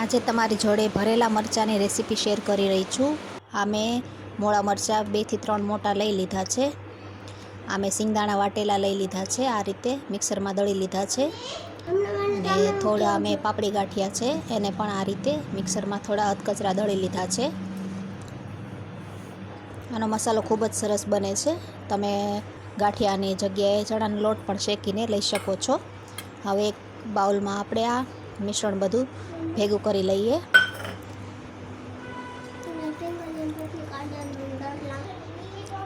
આજે તમારી જોડે ભરેલા મરચાંની રેસીપી શેર કરી રહી છું. આ મેં મોળા મરચાં બેથી ત્રણ મોટા લઈ લીધા છે. આ મેં સિંગદાણા વાટેલા લઈ લીધા છે, આ રીતે મિક્સરમાં દળી લીધા છે. ને થોડા મેં પાપડી ગાંઠિયા છે, એને પણ આ રીતે મિક્સરમાં થોડા અધકચરા દળી લીધા છે. આનો મસાલો ખૂબ જ સરસ બને છે. તમે ગાંઠિયાની જગ્યાએ ચણાનો લોટ પણ શેકીને લઈ શકો છો. હવે એક બાઉલમાં આપણે આ મિશ્રણ બધું ભેગું કરી લઈએ.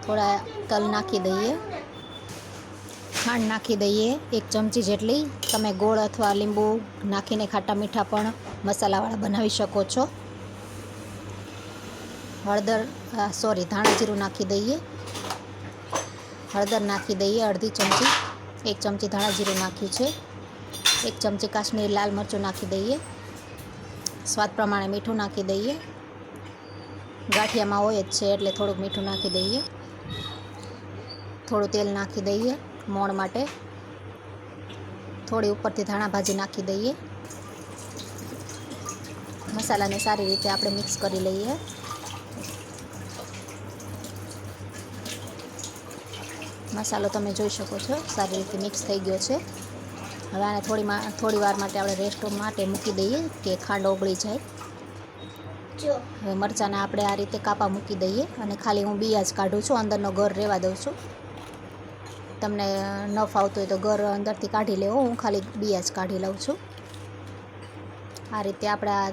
થોડા તલ નાખી દઈએ. ખાંડ નાખી દઈએ એક ચમચી જેટલી. તમે ગોળ અથવા લીંબુ નાખીને ખાટા મીઠા પણ મસાલાવાળા બનાવી શકો છો. હળદર સોરી ધાણા જીરું નાખી દઈએ. હળદર નાખી દઈએ અડધી ચમચી. એક ચમચી ધાણા જીરું નાખ્યું છે. એક ચમચી કાશ્મીરી લાલ મરચું નાખી દઈએ. સ્વાદ પ્રમાણે મીઠું નાખી દઈએ. ગાંઠિયામાં હોય જ છે એટલે થોડુંક મીઠું નાખી દઈએ. થોડું તેલ નાખી દઈએ મોણ માટે. થોડી ઉપરથી ધાણા ભાજી નાખી દઈએ. મસાલાને સારી રીતે આપણે મિક્સ કરી લઈએ. મસાલો તમે જોઈ શકો છો, સારી રીતે મિક્સ થઈ ગયો છે. હવે આને થોડી થોડી વાર માટે આપણે રેસ્ટ માટે મૂકી દઈએ કે ખાંડ ઓગળી જાય. હવે મરચાંને આપણે આ રીતે કાપા મૂકી દઈએ અને ખાલી હું બિયા જ કાઢું છું અંદરનો ગર રહેવા દઉં છું. તમને ન ફાવતું હોય તો ગર અંદરથી કાઢી લેવો હું ખાલી બિયા જ કાઢી લઉં છું. આ રીતે આપણે આ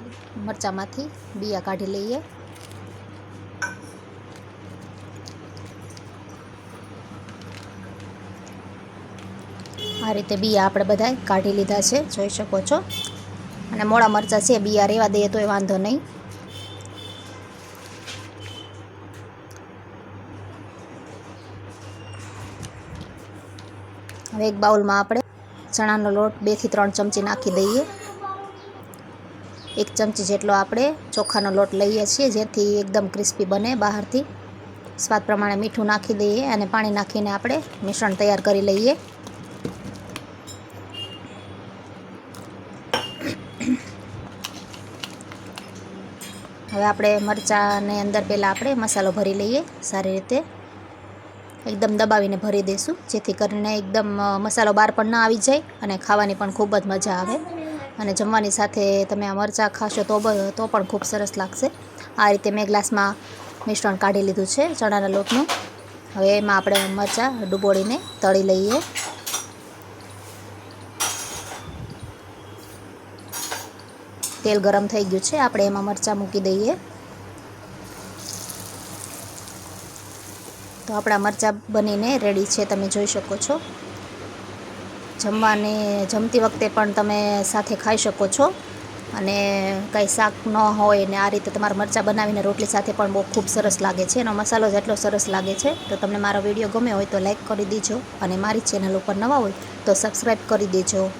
મરચાંમાંથી બિયા કાઢી લઈએ. આ રીતે બિયા આપણે બધાય કાઢી લીધા છે, જોઈ શકો છો. અને મોડા મરચાં છે, બિયા રહેવા દઈએ તો એ વાંધો નહીં. હવે એક બાઉલમાં આપણે ચણાનો લોટ બેથી ત્રણ ચમચી નાખી દઈએ. એક ચમચી જેટલો આપણે ચોખાનો લોટ લઈએ છીએ, જેથી એકદમ ક્રિસ્પી બને બહારથી. સ્વાદ પ્રમાણે મીઠું નાખી દઈએ અને પાણી નાખીને આપણે મિશ્રણ તૈયાર કરી લઈએ. હવે આપણે મરચાંને અંદર પહેલાં આપણે મસાલો ભરી લઈએ સારી રીતે. એકદમ દબાવીને ભરી દઈશું, જેથી કરીને એકદમ મસાલો બહાર પણ ના આવી જાય અને ખાવાની પણ ખૂબ જ મજા આવે. અને જમવાની સાથે તમે આ મરચાં ખાશો તો તો પણ ખૂબ સરસ લાગશે. આ રીતે મેં ગ્લાસમાં મિશ્રણ કાઢી લીધું છે ચણાના લોટનું. હવે એમાં આપણે મરચાં ડૂબોળીને તળી લઈએ. તેલ ગરમ થઈ ગયું છે. આપણે એમાં મરચાં મૂકી દઈએ. તો આપણા મરચાં બનીને રેડી છે. તમે જોઈ શકો છો. જમવાની, જમતી વખતે પણ તમે સાથે ખાઈ શકો છો. અને કંઈ શાક ન હોય ને આ રીતે તમારા મરચાં બનાવીને રોટલી સાથે પણ બહુ ખૂબ સરસ લાગે છે. એનો મસાલો જ એટલો સરસ લાગે છે. તો તમને મારો વીડિયો ગમે હોય તો લાઈક કરી દેજો. અને મારી ચેનલ ઉપર નવા હોય તો સબસ્ક્રાઈબ કરી દેજો.